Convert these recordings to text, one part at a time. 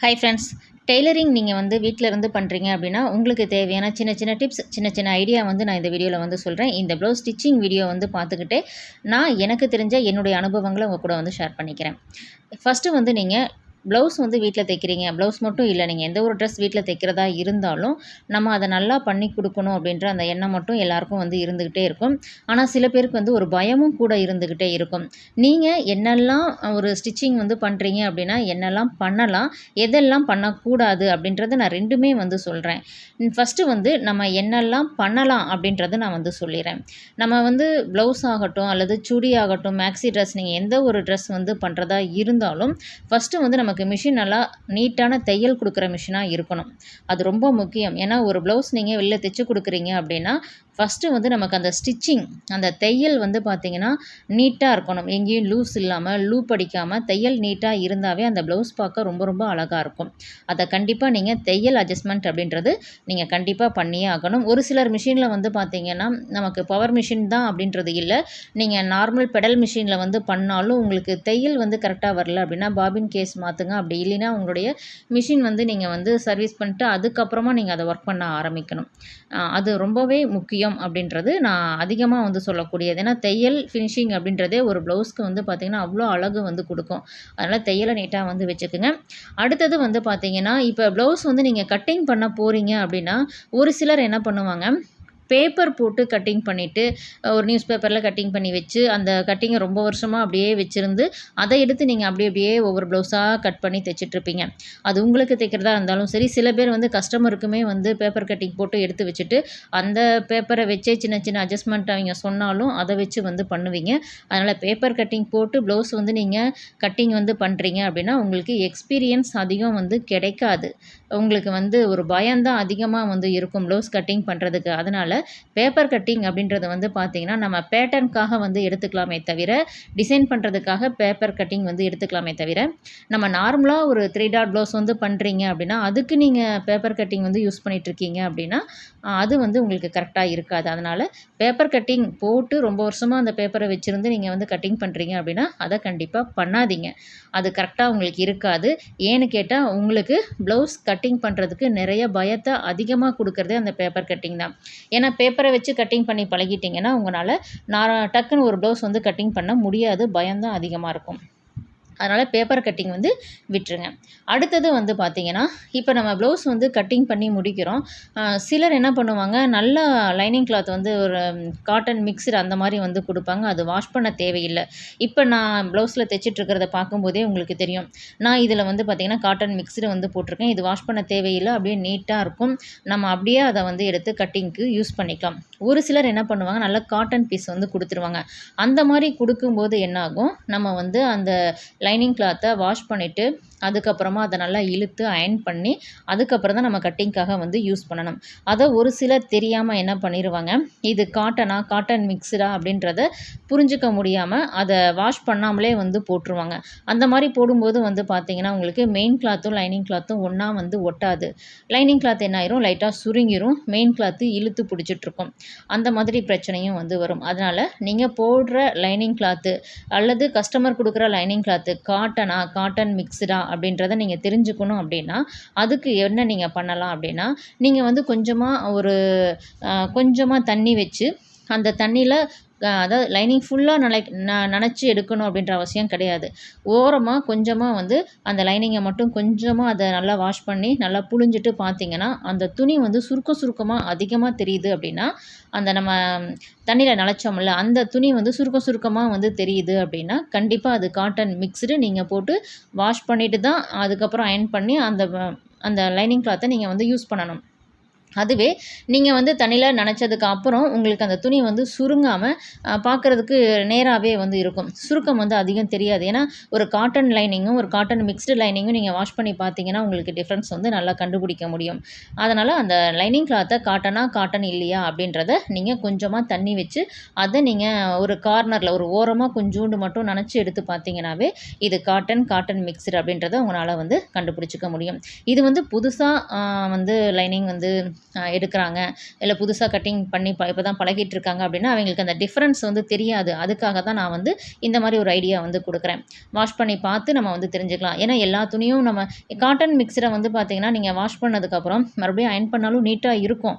Hi friends tailoring நீங்கள் வந்து வீட்டில் இருந்து பண்ணுறீங்க அப்படின்னா உங்களுக்கு தேவையான சின்ன சின்ன டிப்ஸ் சின்ன சின்ன ஐடியா வந்து நான் இந்த வீடியோவில் வந்து சொல்கிறேன் இந்த ப்ளவுஸ் ஸ்டிச்சிங் வீடியோ வந்து பார்த்துக்கிட்டே நான் எனக்கு தெரிஞ்ச என்னுடைய அனுபவங்களை உங்கள் கூட வந்து ஷேர் பண்ணிக்கிறேன். ஃபஸ்ட்டு வந்து நீங்கள் ப்ளவுஸ் வந்து வீட்டில் தைக்கிறீங்க. ப்ளவுஸ் மட்டும் இல்லை. நீங்கள் எந்த ஒரு ட்ரெஸ் வீட்டில் தைக்கிறதா இருந்தாலும் நம்ம அதை நல்லா பண்ணி கொடுக்கணும் அப்படின்ற அந்த எண்ணம் மட்டும் எல்லாருக்கும் வந்து இருந்துக்கிட்டே இருக்கும். ஆனால் சில பேருக்கு வந்து ஒரு பயமும் கூட இருந்துக்கிட்டே இருக்கும். நீங்கள் என்னெல்லாம் ஒரு ஸ்டிச்சிங் வந்து பண்ணுறீங்க அப்படின்னா என்னெல்லாம் பண்ணலாம் எதெல்லாம் பண்ணக்கூடாது அப்படின்றத நான் ரெண்டுமே வந்து சொல்கிறேன் ஃபஸ்ட்டு வந்து நம்ம என்னெல்லாம் பண்ணலாம் அப்படின்றத நான் வந்து சொல்லிடுறேன். நம்ம வந்து ப்ளவுஸ் ஆகட்டும் அல்லது சுடி ஆகட்டும் மேக்ஸி ட்ரெஸ் நீங்கள் எந்த ஒரு ட்ரெஸ் வந்து பண்ணுறதா இருந்தாலும் ஃபஸ்ட்டு வந்து நம்ம நமக்கு மிஷின் நல்லா நீட்டான தையல் கொடுக்குற மிஷினாக இருக்கணும். அது ரொம்ப முக்கியம். ஏன்னா ஒரு ப்ளவுஸ் நீங்கள் வெளில தைச்சி கொடுக்குறீங்க அப்படின்னா ஃபஸ்ட்டு வந்து நமக்கு அந்த ஸ்டிச்சிங் அந்த தையல் வந்து பார்த்திங்கன்னா நீட்டாக இருக்கணும். எங்கேயும் லூஸ் இல்லாமல் லூப் அடிக்காமல் தையல் நீட்டாக இருந்தாவே அந்த ப்ளவுஸ் பார்க்க ரொம்ப ரொம்ப அழகாக இருக்கும். அதை கண்டிப்பாக நீங்கள் தையல் அட்ஜஸ்ட்மெண்ட் அப்படின்றது நீங்கள் கண்டிப்பாக பண்ணியே ஆகணும். ஒரு சிலர் மிஷினில் வந்து பார்த்திங்கன்னா நமக்கு பவர் மிஷின் தான் அப்படின்றது இல்லை. நீங்கள் நார்மல் பெடல் மிஷினில் வந்து பண்ணாலும் உங்களுக்கு தையல் வந்து கரெக்டாக வரல அப்படின்னா பாபின் கேஸ் மாற்றுங்க அப்படி இல்லைன்னா உங்களுடைய மிஷின் வந்து நீங்கள் வந்து சர்வீஸ் பண்ணிட்டு அதுக்கப்புறமா நீங்கள் அதை ஒர்க் பண்ண ஆரம்பிக்கணும். அது ரொம்பவே முக்கியம் அப்படின்றது நான் அதிகமாக வந்து சொல்லக்கூடியது. ஏன்னா தையல் ஃபினிஷிங் அப்படின்றதே ஒரு ப்ளவுஸ்க்கு வந்து பார்த்திங்கன்னா அவ்வளோ அழகு வந்து கொடுக்கும். அதனால் தையலை நீட்டாக வந்து வச்சுக்கோங்க. அடுத்தது வந்து பார்த்திங்கன்னா இப்போ ப்ளவுஸ் வந்து நீங்கள் கட்டிங் பண்ண போகிறீங்க அப்படின்னா ஒரு சிலர் என்ன பண்ணுவாங்க பேப்பர் போட்டு கட்டிங் பண்ணிவிட்டு ஒரு நியூஸ் பேப்பரில் கட்டிங் பண்ணி வச்சு அந்த கட்டிங்கை ரொம்ப வருஷமாக அப்படியே வச்சுருந்து அதை எடுத்து நீங்கள் அப்படியே அப்படியே ஒவ்வொரு ப்ளவுஸாக கட் பண்ணி தைச்சிட்ருப்பீங்க. அது உங்களுக்கு தைக்கிறதா இருந்தாலும் சரி சில பேர் வந்து கஸ்டமருக்குமே வந்து பேப்பர் கட்டிங் போட்டு எடுத்து வச்சுட்டு அந்த பேப்பரை வச்சே சின்ன சின்ன அட்ஜஸ்ட்மெண்ட் அவங்க சொன்னாலும் அதை வச்சு வந்து பண்ணுவீங்க. அதனால் பேப்பர் கட்டிங் போட்டு ப்ளவுஸ் வந்து நீங்கள் கட்டிங் வந்து பண்ணுறீங்க அப்படின்னா உங்களுக்கு எக்ஸ்பீரியன்ஸ் அதிகம் வந்து கிடைக்காது. உங்களுக்கு வந்து ஒரு பயம்தான் அதிகமாக வந்து இருக்கும் ப்ளவுஸ் கட்டிங் பண்ணுறதுக்கு அதனால் பேப்பர் கட்டிங் அப்படின்றது வந்து பார்த்திங்கன்னா நம்ம பேட்டர்னுக்காக வந்து எடுத்துக்கலாமே தவிர டிசைன் பண்ணுறதுக்காக பேப்பர் கட்டிங் வந்து எடுத்துக்கலாமே தவிர நம்ம நார்மலாக ஒரு த்ரீ டாட் ப்ளவுஸ் வந்து பண்ணுறீங்க அப்படின்னா அதுக்கு நீங்கள் பேப்பர் கட்டிங் வந்து யூஸ் பண்ணிகிட்ருக்கீங்க அப்படின்னா அது வந்து உங்களுக்கு கரெக்டாக இருக்காது. அதனால் பேப்பர் கட்டிங் போட்டு ரொம்ப வருஷமாக அந்த பேப்பரை வச்சுருந்து நீங்கள் வந்து கட்டிங் பண்ணுறீங்க அப்படின்னா அதை கண்டிப்பாக பண்ணாதீங்க. அது கரெக்டாக உங்களுக்கு இருக்காது. ஏன்னு கேட்டால் உங்களுக்கு ப்ளவுஸ் கட் கட்டிங் பண்ணுறதுக்கு நிறைய பயத்தை அதிகமாக கொடுக்குறதே அந்த பேப்பர் கட்டிங் தான். ஏன்னா பேப்பரை வச்சு கட்டிங் பண்ணி பழகிட்டிங்கன்னா உங்களால் நான் டக்குன்னு ஒரு ப்ளவுஸ் வந்து கட்டிங் பண்ண முடியாது. பயம்தான் அதிகமாக இருக்கும். அதனால் பேப்பர் கட்டிங் வந்து விட்டுருங்க. அடுத்தது வந்து பார்த்திங்கன்னா இப்போ நம்ம ப்ளவுஸ் வந்து கட்டிங் பண்ணி முடிக்கிறோம். சிலர் என்ன பண்ணுவாங்க நல்ல லைனிங் கிளாத் வந்து ஒரு காட்டன் மிக்சர் அந்த மாதிரி வந்து கொடுப்பாங்க. அது வாஷ் பண்ண தேவையில்லை. இப்போ நான் ப்ளவுஸில் தைச்சிட்ருக்கிறத பார்க்கும்போதே உங்களுக்கு தெரியும். நான் இதில் வந்து பார்த்திங்கன்னா காட்டன் மிக்சர் வந்து போட்டிருக்கேன். இது வாஷ் பண்ண தேவையில்லை அப்படியே நீட்டாக இருக்கும். நம்ம அப்படியே அதை வந்து எடுத்து கட்டிங்க்கு யூஸ் பண்ணிக்கலாம். ஒரு சிலர் என்ன பண்ணுவாங்க நல்ல காட்டன் பீஸ் வந்து கொடுத்துருவாங்க. அந்த மாதிரி கொடுக்கும்போது என்னாகும் நம்ம வந்து அந்த லைனிங் கிளாத்தை வாஷ் பண்ணிவிட்டு அதுக்கப்புறமா அதை நல்லா இழுத்து அயன் பண்ணி அதுக்கப்புறம் தான் நம்ம கட்டிங்க்காக வந்து யூஸ் பண்ணணும். அதை ஒரு சிலர் தெரியாமல் என்ன பண்ணிடுவாங்க இது காட்டனா காட்டன் மிக்சடா அப்படின்றத புரிஞ்சிக்க முடியாமல் அதை வாஷ் பண்ணாமலே வந்து போட்டுருவாங்க. அந்த மாதிரி போடும்போது வந்து பார்த்திங்கன்னா உங்களுக்கு மெயின் கிளாத்தும் லைனிங் கிளாத்தும் ஒன்றா வந்து ஒட்டாது. லைனிங் கிளாத் என்ன ஆயிரும்? லைட்டாக சுருங்கிரும். மெயின் கிளாத்து இழுத்து பிடிச்சிட்ருக்கும். அந்த மாதிரி பிரச்சனையும் வந்து வரும். அதனால் நீங்கள் போடுற லைனிங் கிளாத்து அல்லது கஸ்டமர் கொடுக்குற லைனிங் கிளாத்து காட்டனா காட்டன் மிக்சடா அப்படின்றத நீங்கள் தெரிஞ்சுக்கணும் அப்படின்னா அதுக்கு என்ன நீங்கள் பண்ணலாம் அப்படின்னா நீங்கள் வந்து கொஞ்சமாக ஒரு கொஞ்சமாக தண்ணி வச்சு அந்த தண்ணியில் அதாவது லைனிங் ஃபுல்லாக நனை ந நனைச்சி எடுக்கணும் அப்படின்ற அவசியம் கிடையாது. ஓரமாக கொஞ்சமாக வந்து அந்த லைனிங்கை மட்டும் கொஞ்சமாக அதை நல்லா வாஷ் பண்ணி நல்லா புழிஞ்சிட்டு பார்த்தீங்கன்னா அந்த துணி வந்து சுருக்க சுருக்கமாக அதிகமாக தெரியுது அப்படின்னா அந்த நம்ம தண்ணியில் நினச்சோம்ல அந்த துணி வந்து சுருக்க சுருக்கமாக வந்து தெரியுது அப்படின்னா கண்டிப்பாக அது காட்டன் மிக்ஸ்டு நீங்கள் போட்டு வாஷ் பண்ணிவிட்டு தான் அதுக்கப்புறம் அயன் பண்ணி அந்த அந்த லைனிங் கிளாத்தை நீங்கள் வந்து யூஸ் பண்ணணும். அதுவே நீங்கள் வந்து தண்ணியில் நனைச்சதுக்கு அப்புறம் உங்களுக்கு அந்த துணி வந்து சுருங்காமல் பார்க்குறதுக்கு நேராகவே வந்து இருக்கும். சுருக்கம் வந்து அதிகம் தெரியாது. ஏன்னா ஒரு காட்டன் லைனிங்கும் ஒரு காட்டன் மிக்ஸ்டு லைனிங்கும் நீங்கள் வாஷ் பண்ணி பார்த்தீங்கன்னா உங்களுக்கு டிஃப்ரென்ஸ் வந்து நல்லா கண்டுபிடிக்க முடியும். அதனால் அந்த லைனிங் கிளாத்தை காட்டனாக காட்டன் இல்லையா அப்படின்றத நீங்கள் கொஞ்சமாக தண்ணி வச்சு அதை நீங்கள் ஒரு கார்னரில் ஒரு ஓரமாக கொஞ்சோண்டு மட்டும் நினச்சி எடுத்து பார்த்தீங்கன்னாவே இது காட்டன் காட்டன் மிக்சர் அப்படின்றத உங்களால் வந்து கண்டுபிடிச்சிக்க முடியும். இது வந்து புதுசாக வந்து லைனிங் வந்து எடுக்கிறாங்க. இல்லை புதுசாக கட்டிங் பண்ணி ப இப்போ தான் பழகிட்டு இருக்காங்க அப்படின்னா அவங்களுக்கு அந்த டிஃப்ரென்ஸ் வந்து தெரியாது. அதுக்காக தான் நான் வந்து இந்த மாதிரி ஒரு ஐடியா வந்து கொடுக்குறேன். வாஷ் பண்ணி பார்த்து நம்ம வந்து தெரிஞ்சுக்கலாம். ஏன்னா எல்லா துணியும் நம்ம காட்டன் மிக்சரை வந்து பார்த்திங்கன்னா நீங்கள் வாஷ் பண்ணதுக்கப்புறம் மறுபடியும் அயன் பண்ணாலும் நீட்டாக இருக்கும்.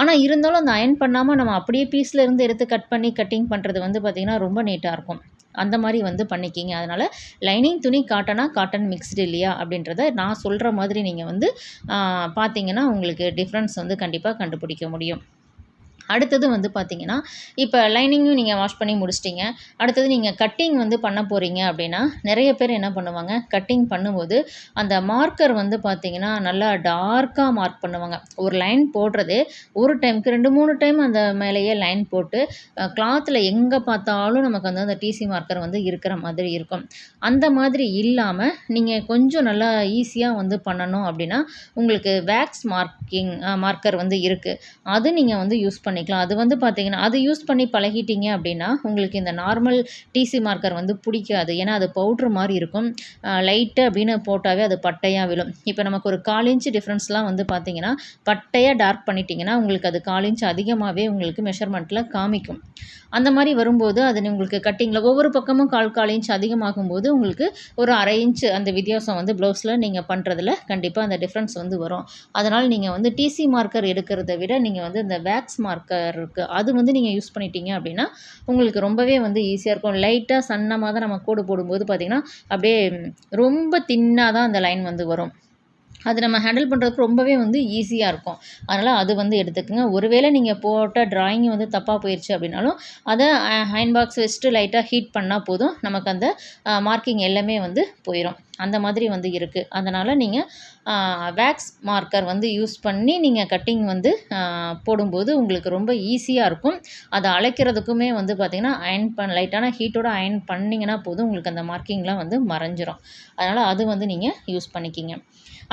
ஆனால் இருந்தாலும் அந்த அயன் பண்ணாமல் நம்ம அப்படியே பீஸில் இருந்து எடுத்து கட் பண்ணி கட்டிங் பண்ணுறது வந்து பார்த்திங்கன்னா ரொம்ப நீட்டாக இருக்கும். அந்த மாதிரி வந்து பண்ணிக்கிங்க. அதனால் லைனிங் துணி காட்டனா காட்டன் மிக்ஸ்டு இல்லையா அப்படின்றத நான் சொல்கிற மாதிரி நீங்கள் வந்து பார்த்தீங்கன்னா உங்களுக்கு டிஃப்ரென்ஸ் வந்து கண்டிப்பாக கண்டுபிடிக்க முடியும். அடுத்தது வந்து பார்த்திங்கன்னா இப்போ லைனிங்கும் நீங்கள் வாஷ் பண்ணி முடிச்சிட்டிங்க. அடுத்தது நீங்கள் கட்டிங் வந்து பண்ண போகிறீங்க அப்படின்னா நிறைய பேர் என்ன பண்ணுவாங்க கட்டிங் பண்ணும்போது அந்த மார்க்கர் வந்து பார்த்திங்கன்னா நல்லா டார்க்காக மார்க் பண்ணுவாங்க. ஒரு லைன் போடுறதே ஒரு டைமுக்கு ரெண்டு மூணு டைம் அந்த மேலேயே லைன் போட்டு கிளாத்தில் எங்கே பார்த்தாலும் நமக்கு வந்து அந்த டிசி மார்க்கர் வந்து இருக்கிற மாதிரி இருக்கும். அந்த மாதிரி இல்லாமல் நீங்கள் கொஞ்சம் நல்லா ஈஸியாக வந்து பண்ணணும் அப்படின்னா உங்களுக்கு வேக்ஸ் மார்க்கிங் மார்க்கர் வந்து இருக்குது அது நீங்கள் வந்து யூஸ் பண்ணிக்கலாம். அது வந்து பார்த்தீங்கன்னா அது யூஸ் பண்ணி பழகிட்டீங்க அப்படின்னா உங்களுக்கு இந்த நார்மல் டிசி மார்க்கர் வந்து பிடிக்காது. ஏன்னா அது பவுட்ரு மாதிரி இருக்கும். லைட்டு அப்படின்னு போட்டாவே அது பட்டையாக விழும். இப்போ நமக்கு ஒரு கால் இன்ச்சு டிஃப்ரென்ஸ்லாம் வந்து பார்த்தீங்கன்னா பட்டையாக டார்க் பண்ணிட்டீங்கன்னா உங்களுக்கு அது கால் இன்ச் அதிகமாகவே உங்களுக்கு மெஷர்மெண்ட்டில் காமிக்கும். அந்த மாதிரி வரும்போது அது உங்களுக்கு கட்டிங்கில் ஒவ்வொரு பக்கமும் கால் கால் இன்ச் அதிகமாகும் போது உங்களுக்கு ஒரு அரை இன்ச் அந்த வித்தியாசம் வந்து ப்ளவுஸில் நீங்கள் பண்ணுறதுல கண்டிப்பாக அந்த டிஃப்ரென்ஸ் வந்து வரும். அதனால் நீங்கள் வந்து டிசி மார்க்கர் எடுக்கிறத விட நீங்கள் வந்து இந்த வேக்ஸ் மார்க்கர் இருக்குது அது வந்து நீங்கள் யூஸ் பண்ணிட்டீங்க அப்படின்னா உங்களுக்கு ரொம்பவே வந்து ஈஸியாக இருக்கும். லைட்டாக சன்னமாக தான் நம்ம கோடு போடும்போது பார்த்திங்கன்னா அப்படியே ரொம்ப தின்னாக தான் அந்த லைன் வந்து வரும். அது நம்ம ஹேண்டில் பண்ணுறதுக்கு ரொம்பவே வந்து ஈஸியாக இருக்கும். அதனால் அது வந்து எடுத்துக்கோங்க. ஒருவேளை நீங்கள் போட்ட ட்ராயிங் வந்து தப்பாக போயிடுச்சு அப்படின்னாலும் அதை ஹேண்ட் பாக்ஸ் வச்சுட்டு லைட்டாக ஹீட் பண்ணால் போதும். நமக்கு அந்த மார்க்கிங் எல்லாமே வந்து போயிடும் அந்த மாதிரி வந்து இருக்குது அதனால் நீங்கள் வேக்ஸ் மார்க்கர் வந்து யூஸ் பண்ணி நீங்கள் கட்டிங் வந்து போடும்போது உங்களுக்கு ரொம்ப ஈஸியாக இருக்கும். அதை அழைக்கிறதுக்குமே வந்து பார்த்திங்கன்னா அயன் பண்ண லைட்டான ஹீட்டோட அயன் பண்ணிங்கன்னா போதும் உங்களுக்கு அந்த மார்க்கிங்லாம் வந்து மறைஞ்சிரும். அதனால் அது வந்து நீங்கள் யூஸ் பண்ணிக்கிங்க.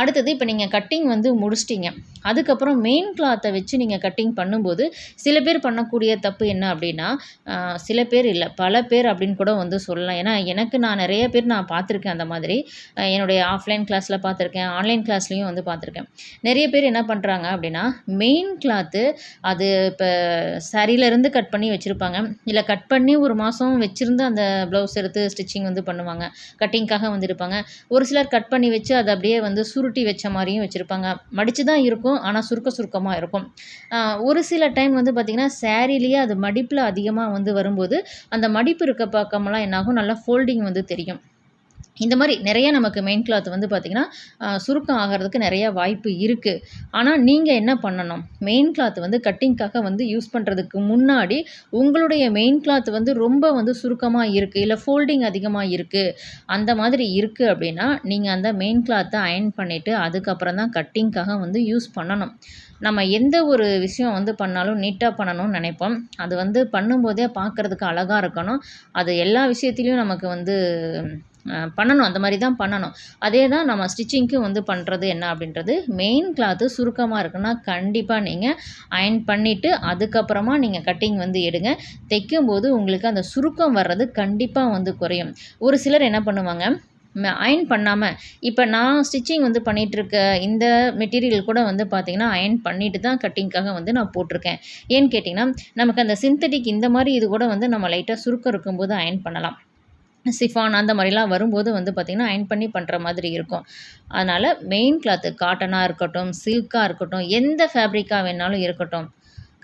அடுத்தது இப்போ நீங்கள் கட்டிங் வந்து முடிச்சிட்டிங்க. அதுக்கப்புறம் மெயின் கிளாத்தை வச்சு நீங்கள் கட்டிங் பண்ணும்போது சில பேர் பண்ணக்கூடிய தப்பு என்ன அப்படின்னா சில பேர் இல்லை பல பேர் அப்படின்னு கூட வந்து சொல்லலாம். ஏன்னா எனக்கு நான் நிறைய பேர் நான் பார்த்துருக்கேன் அந்த மாதிரி. என்னுடைய ஆஃப்லைன் கிளாஸில் பார்த்துருக்கேன் ஆன்லைன் கிளாஸ்லேயும் வந்து பார்த்துருக்கேன். நிறைய பேர் என்ன பண்ணுறாங்க அப்படின்னா மெயின் கிளாத்து அது இப்போ சரியிலேருந்து கட் பண்ணி வச்சுருப்பாங்க. இல்லை கட் பண்ணி ஒரு மாதம் வச்சுருந்து அந்த ப்ளவுஸ் எடுத்து ஸ்டிச்சிங் வந்து பண்ணுவாங்க. கட்டிங்க்காக வந்து இருப்பாங்க. ஒரு சிலர் கட் பண்ணி வச்சு அதை அப்படியே வந்து சுருட்டி வச்ச மாதிரியும் வச்சுருப்பாங்க. மடித்து தான் இருக்கும் ஆனால் சுருக்க சுருக்கமாக இருக்கும். ஒரு சில டைம் வந்து பார்த்திங்கன்னா சேரீலேயே அது மடிப்பில் அதிகமாக வந்து வரும்போது அந்த மடிப்பு இருக்க பக்கமெல்லாம் என்னாகும் நல்லா ஃபோல்டிங் வந்து தெரியும். இந்த மாதிரி நிறைய நமக்கு மெயின் கிளாத் வந்து பார்த்திங்கன்னா சுருக்கம் ஆகிறதுக்கு நிறைய வாய்ப்பு இருக்குது ஆனால் நீங்கள் என்ன பண்ணணும்? மெயின் கிளாத் வந்து கட்டிங்க்காக வந்து யூஸ் பண்ணுறதுக்கு முன்னாடி உங்களுடைய மெயின் கிளாத் வந்து ரொம்ப வந்து சுருக்கமாக இருக்குது இல்லை ஃபோல்டிங் அதிகமாக இருக்குது அந்த மாதிரி இருக்குது அப்படின்னா நீங்கள் அந்த மெயின் கிளாத்தை அயன் பண்ணிவிட்டு அதுக்கப்புறம் தான் கட்டிங்க்காக வந்து யூஸ் பண்ணணும். நம்ம எந்த ஒரு விஷயம் வந்து பண்ணாலும் நீட்டாக பண்ணணும்னு நினைப்போம். அது வந்து பண்ணும்போதே பார்க்குறதுக்கு அழகாக இருக்கணும். அது எல்லா விஷயத்துலையும் நமக்கு வந்து பண்ணணும். அந்த மாதிரி தான் பண்ணணும். அதே தான் நம்ம ஸ்டிச்சிங்க்கு வந்து பண்ணுறது என்ன அப்படின்றது மெயின் கிளாத்து சுருக்கமாக இருக்குன்னா கண்டிப்பாக நீங்கள் அயன் பண்ணிவிட்டு அதுக்கப்புறமா நீங்கள் கட்டிங் வந்து எடுங்க. தைக்கும்போது உங்களுக்கு அந்த சுருக்கம் வர்றது கண்டிப்பாக வந்து குறையும். ஒரு சிலர் என்ன பண்ணுவாங்க அயன் பண்ணாமல் இப்போ நான் ஸ்டிச்சிங் வந்து பண்ணிகிட்ருக்க இந்த மெட்டீரியல் கூட வந்து பார்த்திங்கன்னா அயன் பண்ணிட்டு தான் கட்டிங்க்காக வந்து நான் போட்டிருக்கேன். ஏன்னு கேட்டிங்கன்னா நமக்கு அந்த சிந்தட்டிக் இந்த மாதிரி இது கூட வந்து நம்ம லைட்டாக சுருக்கம் இருக்கும்போது அயன் பண்ணலாம். சிஃபான் அந்த மாதிரிலாம் வரும்போது வந்து பார்த்திங்கன்னா அயன் பண்ணி பண்ணுற மாதிரி இருக்கும். அதனால் மெயின் கிளாத்து காட்டனாக இருக்கட்டும் சில்காக இருக்கட்டும் எந்த ஃபேப்ரிக்காக வேணாலும் இருக்கட்டும்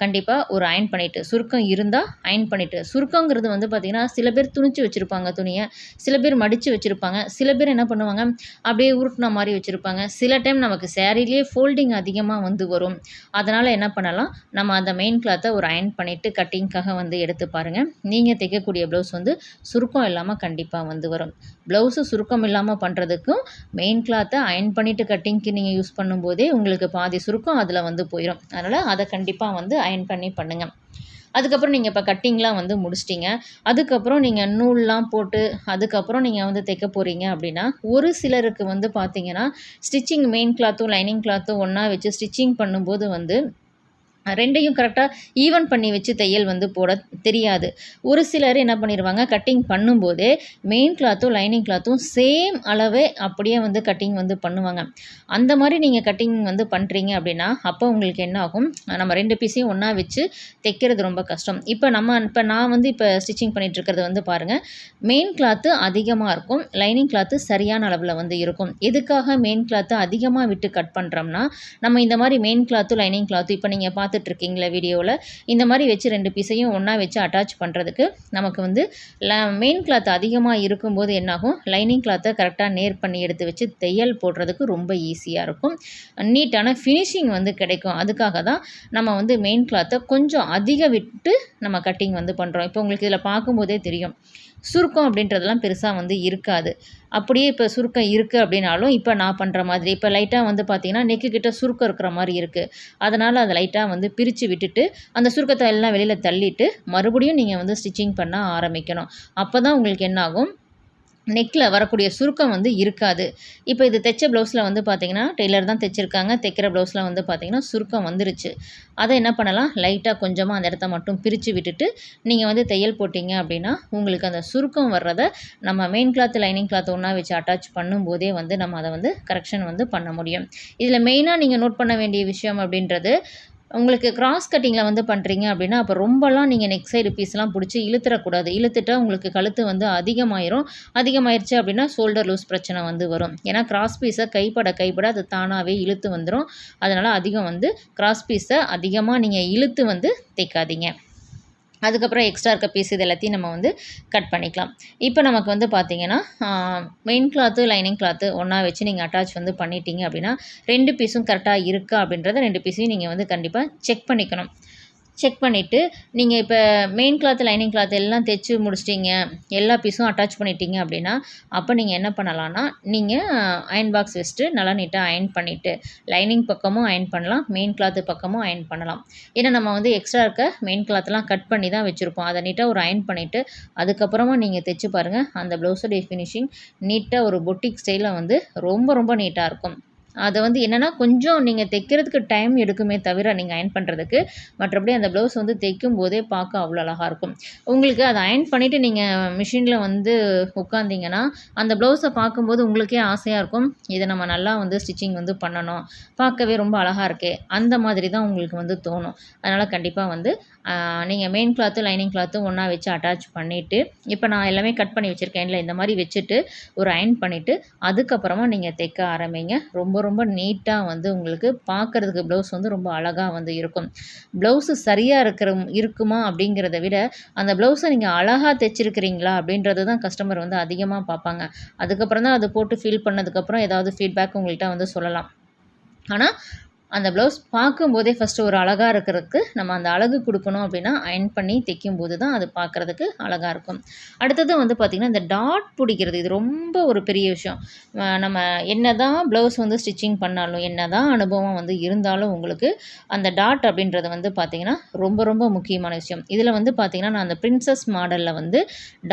கண்டிப்பாக ஒரு அயன் பண்ணிவிட்டு சுருக்கம் இருந்தால் அயன் பண்ணிவிட்டு சுருக்கங்கிறது வந்து பார்த்திங்கன்னா சில பேர் துணிச்சு வச்சுருப்பாங்க துணியை சில பேர் மடித்து வச்சுருப்பாங்க. சில பேர் என்ன பண்ணுவாங்க அப்படியே உருட்டின மாதிரி வச்சுருப்பாங்க. சில டைம் நமக்கு சேரீலேயே ஃபோல்டிங் அதிகமாக வந்து வரும். அதனால் என்ன பண்ணலாம் நம்ம அந்த மெயின் கிளாத்தை ஒரு அயன் பண்ணிவிட்டு கட்டிங்க்காக வந்து எடுத்து பாருங்கள் நீங்கள் தைக்கக்கூடிய ப்ளவுஸ் வந்து சுருக்கம் இல்லாமல் கண்டிப்பாக வந்து வரும். ப்ளவுஸு சுருக்கம் இல்லாமல் பண்ணுறதுக்கும் மெயின் கிளாத்தை அயன் பண்ணிவிட்டு கட்டிங்க்கு நீங்கள் யூஸ் பண்ணும்போதே உங்களுக்கு பாதி சுருக்கம் அதில் வந்து போயிடும் அதனால் அதை கண்டிப்பாக வந்து அயன் பண்ணி பண்ணுங்கள் அதுக்கப்புறம் நீங்கள் இப்போ கட்டிங்லாம் வந்து முடிச்சிட்டிங்க. அதுக்கப்புறம் நீங்கள் நூல்லாம் போட்டு அதுக்கப்புறம் நீங்கள் வந்து தைக்க போகிறீங்க அப்படின்னா ஒரு சிலருக்கு வந்து பார்த்தீங்கன்னா ஸ்டிச்சிங் மெயின் கிளாத்தும் லைனிங் கிளாத்தும் ஒன்றா வச்சு ஸ்டிச்சிங் பண்ணும்போது வந்து ரெண்டையும் கரெக்டாக ஈவன் பண்ணி வச்சு தையல் வந்து போட தெரியாது. ஒரு சிலர் என்ன பண்ணிடுவாங்க கட்டிங் பண்ணும்போதே மெயின் கிளாத்தும் லைனிங் கிளாத்தும் சேம் அளவே அப்படியே வந்து கட்டிங் வந்து பண்ணுவாங்க. அந்த மாதிரி நீங்கள் கட்டிங் வந்து பண்ணுறீங்க அப்படின்னா அப்போ உங்களுக்கு என்ன ஆகும்? நம்ம ரெண்டு பீஸையும் ஒன்றா வச்சு தைக்கிறது ரொம்ப கஷ்டம். இப்போ நம்ம இப்போ நான் வந்து இப்போ ஸ்டிச்சிங் பண்ணிகிட்ருக்கிறது வந்து பாருங்கள் மெயின் கிளாத்து அதிகமாக இருக்கும் லைனிங் கிளாத்து சரியான அளவில் வந்து இருக்கும். எதுக்காக மெயின் கிளாத்து அதிகமாக விட்டு கட் பண்ணுறோம்னா நம்ம இந்த மாதிரி மெயின் கிளாத்து லைனிங் கிளாத்து இப்போ நீங்கள் பார்த்து இருக்கீங்களே வீடியோவில் இந்த மாதிரி வச்சு ரெண்டு பீஸையும் ஒன்றா வச்சு அட்டாச் பண்ணுறதுக்கு நமக்கு வந்து மெயின் கிளாத் அதிகமாக இருக்கும்போது என்னாகும்? லைனிங் கிளாத்தை கரெக்டாக நேர் பண்ணி எடுத்து வச்சு தையல் போடுறதுக்கு ரொம்ப ஈஸியாக இருக்கும். நீட்டான ஃபினிஷிங் வந்து கிடைக்கும். அதுக்காக தான் நம்ம வந்து மெயின் கிளாத்தை கொஞ்சம் அதிக விட்டு நம்ம கட்டிங் வந்து பண்ணுறோம் இப்போ உங்களுக்கு இதில் பார்க்கும்போதே தெரியும். சுருக்கம் அப்படின்றதெல்லாம் பெருசாக வந்து இருக்காது. அப்படியே இப்போ சுருக்கம் இருக்குது அப்படின்னாலும் இப்போ நான் பண்ணுற மாதிரி இப்போ லைட்டாக வந்து பார்த்தீங்கன்னா நெக்கு கிட்ட சுருக்கம் இருக்கிற மாதிரி இருக்குது அதனால் அதை லைட்டாக வந்து பிரித்து விட்டுட்டு அந்த சுருக்கத்தை எல்லாம் வெளியில் தள்ளிட்டு மறுபடியும் நீங்கள் வந்து ஸ்டிச்சிங் பண்ண ஆரம்பிக்கணும். அப்போ தான் உங்களுக்கு என்னாகும்? நெக்கில் வரக்கூடிய சுருக்கம் வந்து இருக்காது. இப்போ இது தைச்ச ப்ளவுஸில் வந்து பார்த்தீங்கன்னா டெய்லர் தான் தைச்சிருக்காங்க. தைக்கிற ப்ளவுஸில் வந்து பார்த்தீங்கன்னா சுருக்கம் வந்துருச்சு. அதை என்ன பண்ணலாம்? லைட்டாக கொஞ்சமாக அந்த இடத்த மட்டும் பிரித்து விட்டுட்டு நீங்கள் வந்து தையல் போட்டிங்க அப்படின்னா உங்களுக்கு அந்த சுருக்கம் வர்றத நம்ம மெயின் கிளாத் லைனிங் கிளாத் ஒன்றா வச்சு அட்டாச் பண்ணும்போதே வந்து நம்ம அதை வந்து கரெக்ஷன் வந்து பண்ண முடியும். இதில் மெயினாக நீங்கள் நோட் பண்ண வேண்டிய விஷயம் அப்படின்றது உங்களுக்கு கிராஸ் கட்டிங்கில் வந்து பண்ணுறீங்க அப்படின்னா அப்போ ரொம்பலாம் நீங்கள் நெக் சைடு பீஸ்லாம் பிடிச்சி இழுத்துறக்கூடாது. இழுத்துட்டா உங்களுக்கு கழுத்து வந்து அதிகமாயிரும். அதிகமாயிருச்சு அப்படின்னா ஷோல்டர் லூஸ் பிரச்சனை வந்து வரும். ஏன்னா கிராஸ் பீஸை கைப்பட கைப்பட அது தானாகவே இழுத்து வந்துடும் அதனால் அதிகம் வந்து கிராஸ் பீஸை அதிகமாக நீங்கள் இழுத்து வந்து தைக்காதீங்க அதுக்கப்புறம் எக்ஸ்ட்ரா இருக்க பீஸ் இது எல்லாத்தையும் நம்ம வந்து கட் பண்ணிக்கலாம். இப்போ நமக்கு வந்து பார்த்திங்கன்னா மெயின் கிளாத்து லைனிங் கிளாத்து ஒன்றா வச்சு நீங்கள் அட்டாச் வந்து பண்ணிட்டீங்க அப்படின்னா ரெண்டு பீஸும் கரெக்டாக இருக்கா அப்படின்றத ரெண்டு பீஸையும் நீங்கள் வந்து கண்டிப்பாக செக் பண்ணிக்கணும். செக் பண்ணிவிட்டு நீங்கள் இப்போ மெயின் கிளாத் லைனிங் கிளாத் எல்லாம் தைச்சி முடிச்சிட்டிங்க எல்லா பீஸும் அட்டாச் பண்ணிட்டீங்க அப்படின்னா அப்போ நீங்கள் என்ன பண்ணலான்னா நீங்கள் அயன் பாக்ஸ் வச்சுட்டு நல்லா நீட்டாக அயன் பண்ணிவிட்டு லைனிங் பக்கமும் அயன் பண்ணலாம் மெயின் கிளாத்து பக்கமும் அயன் பண்ணலாம். ஏன்னா நம்ம வந்து எக்ஸ்ட்ரா இருக்க மெயின் கிளாத்லாம் கட் பண்ணி தான் வச்சுருப்போம். அதை நீட்டாக ஒரு அயன் பண்ணிவிட்டு அதுக்கப்புறமா நீங்கள் தைச்சி பாருங்கள் அந்த ப்ளவுஸோடைய ஃபினிஷிங் நீட்டாக ஒரு பொட்டிக் ஸ்டைலில் வந்து ரொம்ப ரொம்ப நீட்டாக இருக்கும். அதை வந்து என்னென்னா கொஞ்சம் நீங்கள் தைக்கிறதுக்கு டைம் எடுக்குமே தவிர நீங்கள் அயன் பண்ணுறதுக்கு மற்றபடி அந்த ப்ளவுஸ் வந்து தைக்கும் போதே பார்க்க அவ்வளோ அழகாக இருக்கும். உங்களுக்கு அதை அயன் பண்ணிவிட்டு நீங்கள் மிஷினில் வந்து உட்காந்திங்கன்னா அந்த ப்ளவுஸை பார்க்கும்போது உங்களுக்கே ஆசையாக இருக்கும். இதை நம்ம நல்லா வந்து ஸ்டிச்சிங் வந்து பண்ணணும். பார்க்கவே ரொம்ப அழகாக இருக்கே. அந்த மாதிரி தான் உங்களுக்கு வந்து தோணும். அதனால் கண்டிப்பாக வந்து நீங்கள் மெயின் கிளாத்தும் லைனிங் கிளாத்தும் ஒன்றா வச்சு அட்டாச் பண்ணிவிட்டு இப்போ நான் எல்லாமே கட் பண்ணி வச்சுருக்கேன். இல்லை இந்த மாதிரி வச்சுட்டு ஒரு அயன் பண்ணிவிட்டு அதுக்கப்புறமா நீங்கள் தைக்க ஆரம்பிங்க. ரொம்ப ரொம்ப நீட்டாக வந்து உங்களுக்கு பார்க்குறதுக்கு ப்ளவுஸ் வந்து ரொம்ப அழகாக வந்து இருக்கும். ப்ளவுஸு சரியாக இருக்கிற இருக்குமா அப்படிங்கிறத விட அந்த ப்ளவுஸை நீங்கள் அழகாக தைச்சிருக்கிறீங்களா அப்படின்றது தான் கஸ்டமர் வந்து அதிகமாக பார்ப்பாங்க. அதுக்கப்புறம் தான் அதை போட்டு ஃபீல் பண்ணதுக்கப்புறம் ஏதாவது ஃபீட்பேக் உங்கள்கிட்ட வந்து சொல்லலாம். ஆனால் அந்த ப்ளவுஸ் பார்க்கும்போதே ஃபஸ்ட்டு ஒரு அழகாக இருக்கிறதுக்கு நம்ம அந்த அழகு கொடுக்கணும் அப்படின்னா அயன் பண்ணி தைக்கும் போது தான் அது பார்க்குறதுக்கு அழகாக இருக்கும். அடுத்தது வந்து பார்த்திங்கன்னா இந்த டாட் பிடிக்கிறது இது ரொம்ப ஒரு பெரிய விஷயம். நம்ம என்ன தான் ப்ளவுஸ் வந்து ஸ்டிச்சிங் பண்ணாலும் என்ன தான் அனுபவம் வந்து இருந்தாலும் உங்களுக்கு அந்த டாட் அப்படின்றது வந்து பார்த்திங்கன்னா ரொம்ப ரொம்ப முக்கியமான விஷயம். இதில் வந்து பார்த்திங்கன்னா நான் அந்த பிரின்சஸ் மாடலில் வந்து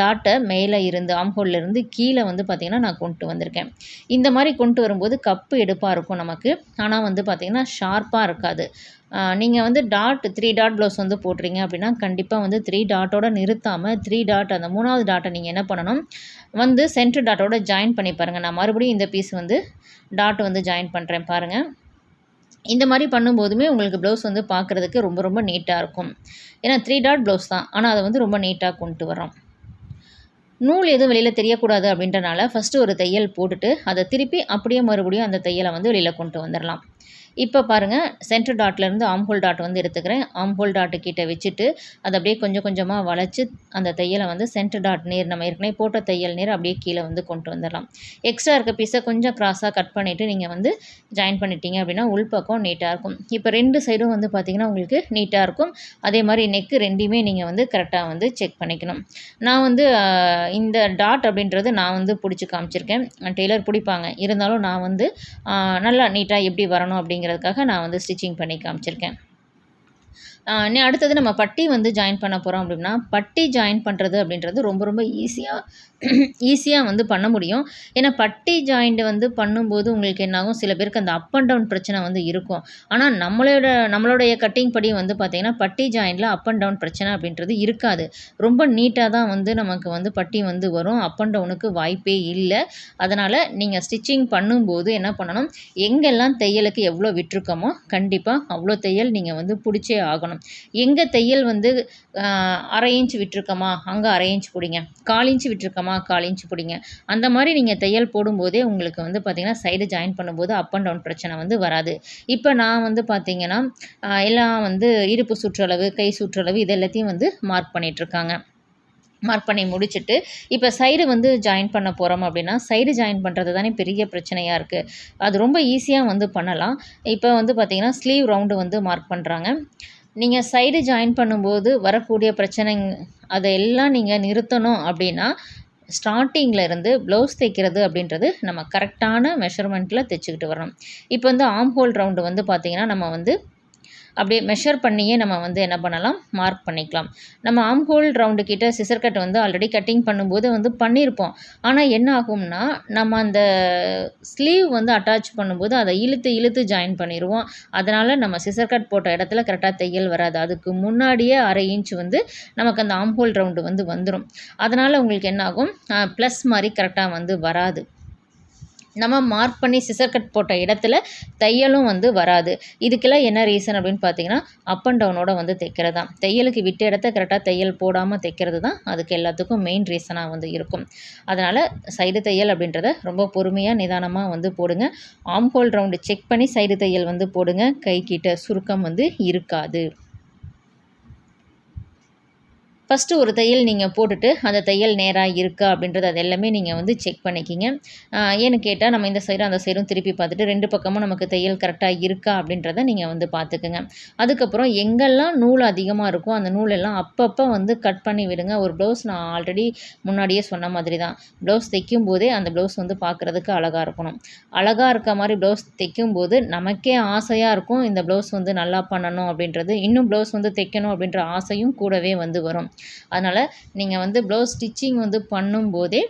டாட்டை மேலே இருந்து ஆம்ஹோல்லேருந்து கீழே வந்து பார்த்திங்கன்னா நான் கொண்டு வந்திருக்கேன். இந்த மாதிரி கொண்டு வரும்போது கப்பு எடுப்பாக இருக்கும் நமக்கு. ஆனால் வந்து பார்த்திங்கன்னா ஷார்ப்பாக இருக்காது. நீங்கள் வந்து டாட் த்ரீ டாட் ப்ளவுஸ் வந்து போடுறீங்க அப்படின்னா கண்டிப்பாக வந்து த்ரீ டாட்டோட நிறுத்தாமல் த்ரீ டாட் அந்த மூணாவது டாட்டை நீங்கள் என்ன பண்ணணும்? வந்து சென்ட்ரு டாட்டோட ஜாயின் பண்ணி பாருங்கள் நான் மறுபடியும் இந்த பீஸ் வந்து டாட் வந்து ஜாயின் பண்ணுறேன் பாருங்கள் இந்த மாதிரி பண்ணும்போதுமே உங்களுக்கு ப்ளவுஸ் வந்து பார்க்குறதுக்கு ரொம்ப ரொம்ப நீட்டாக இருக்கும். ஏன்னா த்ரீ டாட் ப்ளவுஸ் தான். ஆனால் அதை வந்து ரொம்ப நீட்டாக கொண்டு வரோம் நூல் எதுவும் வெளியில் தெரியக்கூடாது அப்படின்றனால ஃபஸ்ட்டு ஒரு தையல் போட்டுட்டு அதை திருப்பி அப்படியே மறுபடியும் அந்த தையலை வந்து வெளியில் கொண்டு வந்துடலாம் இப்போ பாருங்கள் சென்டர் டாட்லேருந்து ஆம்ஹோல் டாட் வந்து எடுத்துக்கிறேன். ஆம்ஹோல் டாட்டு கிட்ட வச்சுட்டு அதை அப்படியே கொஞ்சம் கொஞ்சமாக வளைச்சி அந்த தையலை வந்து சென்டர் டாட் நேர் நம்ம ஏற்கனவே போட்ட தையல் நேர் அப்படியே கீழே வந்து கொண்டு வந்துடலாம். எக்ஸ்ட்ரா இருக்க பீஸை கொஞ்சம் க்ராஸாக கட் பண்ணிவிட்டு நீங்கள் வந்து ஜாயின் பண்ணிட்டீங்க அப்படின்னா உள்பக்கம் நீட்டாக இருக்கும். இப்போ ரெண்டு சைடும் வந்து பார்த்திங்கன்னா உங்களுக்கு நீட்டாக இருக்கும். அதே மாதிரி நெக்கு ரெண்டையுமே நீங்கள் வந்து கரெக்டாக வந்து செக் பண்ணிக்கணும். நான் வந்து இந்த டாட் அப்படின்றது நான் வந்து பிடிச்சி காமிச்சிருக்கேன். டெய்லர் பிடிப்பாங்க. இருந்தாலும் நான் வந்து நல்லா நீட்டாக எப்படி வரணும் அப்படிங்க அப்படிங்கிறதுக்காக நான் வந்து ஸ்டிச்சிங் பண்ணி காமிச்சிருக்கேன். அடுத்தது நம்ம பட்டி வந்து ஜாயின் பண்ண போகிறோம் அப்படின்னா பட்டி ஜாயின் பண்ணுறது அப்படின்றது ரொம்ப ரொம்ப ஈஸியாக ஈஸியாக வந்து பண்ண முடியும். ஏன்னா பட்டி ஜாயிண்ட் வந்து பண்ணும்போது உங்களுக்கு என்னாகும் சில பேருக்கு அந்த அப் அண்ட் டவுன் பிரச்சனை வந்து இருக்கும். ஆனால் நம்மளோட நம்மளுடைய கட்டிங் படி வந்து பார்த்திங்கன்னா பட்டி ஜாயிண்டில் அப் அண்ட் டவுன் பிரச்சனை அப்படின்றது இருக்காது. ரொம்ப நீட்டாக தான் வந்து நமக்கு வந்து பட்டி வந்து வரும். அப் அண்ட் டவுனுக்கு வாய்ப்பே இல்லை. அதனால் நீங்கள் ஸ்டிச்சிங் பண்ணும்போது என்ன பண்ணணும்? எங்கெல்லாம் தையலுக்கு எவ்வளோ விட்டுருக்கோமோ கண்டிப்பாக அவ்வளோ தையல் நீங்கள் வந்து பிடிச்சே ஆகணும். எங்கே தையல் வந்து அரை இன்ச் விட்டுருக்கோமா? அங்கே அரை இன்ச் பிடிங்க. கால் இன்ச் விட்டுருக்கோமா? கால் இன்ச் பிடிங்க. அந்த மாதிரி நீங்கள் தையல் போடும்போதே உங்களுக்கு வந்து பார்த்திங்கன்னா சைடு ஜாயின் பண்ணும்போது அப் அண்ட் டவுன் பிரச்சனை வந்து வராது. இப்போ நான் வந்து பார்த்திங்கன்னா எல்லாம் வந்து இடுப்பு சுற்றளவு கை சுற்றளவு இது எல்லாத்தையும் வந்து மார்க் பண்ணிகிட்ருக்காங்க மார்க் பண்ணி முடிச்சுட்டு இப்போ சைடு வந்து ஜாயின் பண்ண போகிறோம் அப்படின்னா சைடு ஜாயின் பண்ணுறது தானே பெரிய பிரச்சனையாக இருக்குது அது ரொம்ப ஈஸியாக வந்து பண்ணலாம். இப்போ வந்து பார்த்திங்கன்னா ஸ்லீவ் ரவுண்டு வந்து மார்க் பண்ணுறாங்க நீங்கள் சைடு ஜாயின் பண்ணும்போது வரக்கூடிய பிரச்சனை அதையெல்லாம் நீங்கள் நிறுத்தணும் அப்படின்னா ஸ்டார்டிங்கில் இருந்து ப்ளவுஸ் தைக்கிறது அப்படின்றது நம்ம கரெக்டான மெஷர்மெண்ட்டில் தைச்சிக்கிட்டு வரணும். இப்போ வந்து ஆம் ஹோல் ரவுண்டு வந்து பார்த்திங்கன்னா நம்ம வந்து அப்படியே மெஷர் பண்ணியே நம்ம வந்து என்ன பண்ணலாம்? மார்க் பண்ணிக்கலாம். நம்ம ஆம் ஹோல் ரவுண்டு கிட்ட சிசர் கட் வந்து ஆல்ரெடி கட்டிங் பண்ணும்போது வந்து பண்ணியிருப்போம் ஆனால் என்ன ஆகும்னா நம்ம அந்த ஸ்லீவ் வந்து அட்டாச் பண்ணும்போது அதை இழுத்து இழுத்து ஜாயின் பண்ணிடுவோம் அதனால் நம்ம சிசர் கட் போட்ட இடத்துல கரெக்டாக தையல் வராது. அதுக்கு முன்னாடியே அரை இன்ச் வந்து நமக்கு அந்த ஆம் ஹோல் ரவுண்டு வந்து வந்துடும் அதனால் உங்களுக்கு என்ன ஆகும்? ப்ளஸ் மாதிரி கரெக்டாக வந்து வராது. நம்ம மார்க் பண்ணி சிசர் கட் போட்ட இடத்துல தையலும் வந்து வராது. இதுக்கெல்லாம் என்ன ரீசன் அப்படின்னு பார்த்தீங்கன்னா அப் அண்ட் டவுனோட வந்து தைக்கிறது தான் தையலுக்கு விட்ட இடத்த கரெக்டாக தையல் போடாமல் தைக்கிறது தான் அதுக்கு எல்லாத்துக்கும் மெயின் ரீசனாக வந்து இருக்கும். அதனால் சைடு தையல் அப்படின்றத ரொம்ப பொறுமையாக நிதானமாக வந்து போடுங்க. ஆம்ஹோல் ரவுண்டு செக் பண்ணி சைடு தையல் வந்து போடுங்க. கை கிட்ட சுருக்கம் வந்து இருக்காது. ஃபஸ்ட்டு ஒரு தையல் நீங்கள் போட்டுட்டு அந்த தையல் நேராக இருக்கா அப்படின்றது அது எல்லாமே நீங்கள் வந்து செக் பண்ணிக்கிங்க. ஏன்னு கேட்டால் நம்ம இந்த சைடும் அந்த சைடும் திருப்பி பார்த்துட்டு ரெண்டு பக்கமும் நமக்கு தையல் கரெக்டாக இருக்கா அப்படின்றத நீங்கள் வந்து பார்த்துக்குங்க. அதுக்கப்புறம் எங்கெல்லாம் நூல் அதிகமாக இருக்கோ அந்த நூலெல்லாம் அப்பப்போ வந்து கட் பண்ணி விடுங்க. ஒரு ப்ளவுஸ் நான் ஆல்ரெடி முன்னாடியே சொன்ன மாதிரி தான். ப்ளவுஸ் தைக்கும் போதே அந்த ப்ளவுஸ் வந்து பார்க்குறதுக்கு அழகாக இருக்கணும். அழகாக இருக்க மாதிரி ப்ளவுஸ் தைக்கும் போது நமக்கே ஆசையாக இருக்கும் இந்த ப்ளவுஸ் வந்து நல்லா பண்ணணும் அப்படின்றது. இன்னும் ப்ளவுஸ் வந்து தைக்கணும் அப்படின்ற ஆசையும் கூடவே வந்து வரும். அதனால் நீங்கள் வந்து ப்ளவுஸ் ஸ்டிச்சிங் வந்து பண்ணும்போதே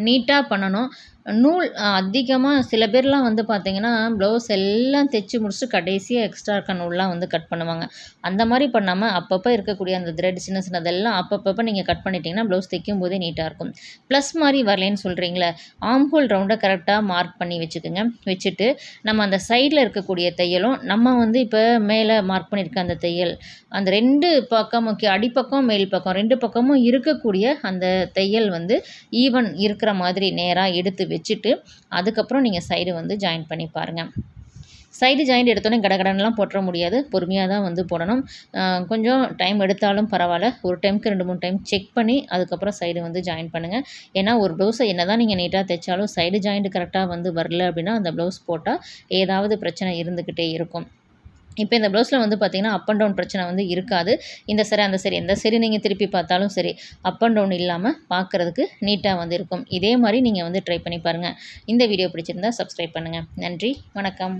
நீட்டாக பண்ணணும். நூல் அதிகமாக சில பேர்லாம் வந்து பார்த்திங்கன்னா ப்ளவுஸ் எல்லாம் தைச்சி முடிச்சுட்டு கடைசியாக எக்ஸ்ட்ரா இருக்க நூல்லாம் வந்து கட் பண்ணுவாங்க. அந்த மாதிரி பண்ணாமல் அப்பப்போ இருக்கக்கூடிய அந்த த்ரெட் சின்ன சின்னதெல்லாம் அப்பப்போ நீங்கள் கட் பண்ணிட்டீங்கன்னா ப்ளவுஸ் தைக்கும் போதே நீட்டாக இருக்கும். ப்ளஸ் மாதிரி வரலன்னு சொல்கிறீங்களே ஆம்ஹோல் ரவுண்டை கரெக்டாக மார்க் பண்ணி வச்சுக்கோங்க. வச்சுட்டு நம்ம அந்த சைடில் இருக்கக்கூடிய தையலும் நம்ம வந்து இப்போ மேலே மார்க் பண்ணியிருக்க அந்த தையல் அந்த ரெண்டு பக்கம் முக்கிய அடிப்பக்கம் மேல் பக்கம் ரெண்டு பக்கமும் இருக்கக்கூடிய அந்த தையல் வந்து ஈவன் இருக்கிற மாதிரி நேராக எடுத்து வச்சுட்டு அதுக்கப்புறம் நீங்கள் சைடு வந்து ஜாயின் பண்ணி பாருங்கள் சைடு ஜாயிண்ட் எடுத்தோன்னே கடகடன்லாம் போட்டுற முடியாது. பொறுமையாக தான் வந்து போடணும். கொஞ்சம் டைம் எடுத்தாலும் பரவாயில்ல. ஒரு டைமுக்கு ரெண்டு மூணு டைம் செக் பண்ணி அதுக்கப்புறம் சைடு வந்து ஜாயின் பண்ணுங்கள் ஏன்னா ஒரு ப்ளவுஸை என்ன தான் நீங்கள் நீட்டாக தைச்சாலும் சைடு ஜாயிண்ட் கரெக்டாக வந்து வரல அப்படின்னா அந்த ப்ளவுஸ் போட்டால் ஏதாவது பிரச்சனை இருந்துக்கிட்டே இருக்கும். இப்போ இந்த ப்ளவுஸில் வந்து பார்த்திங்கன்னா அப் அண்ட் டவுன் பிரச்சனை வந்து இருக்காது. இந்த சரி அந்த சரி எந்த சரி நீங்கள் திருப்பி பார்த்தாலும் சரி அப் அண்ட் டவுன் இல்லாமல் பார்க்குறதுக்கு நீட்டாக வந்து இருக்கும். இதே மாதிரி நீங்கள் வந்து ட்ரை பண்ணி பாருங்கள் இந்த வீடியோ பிடிச்சிருந்தா சப்ஸ்கிரைப் பண்ணுங்கள் நன்றி வணக்கம்.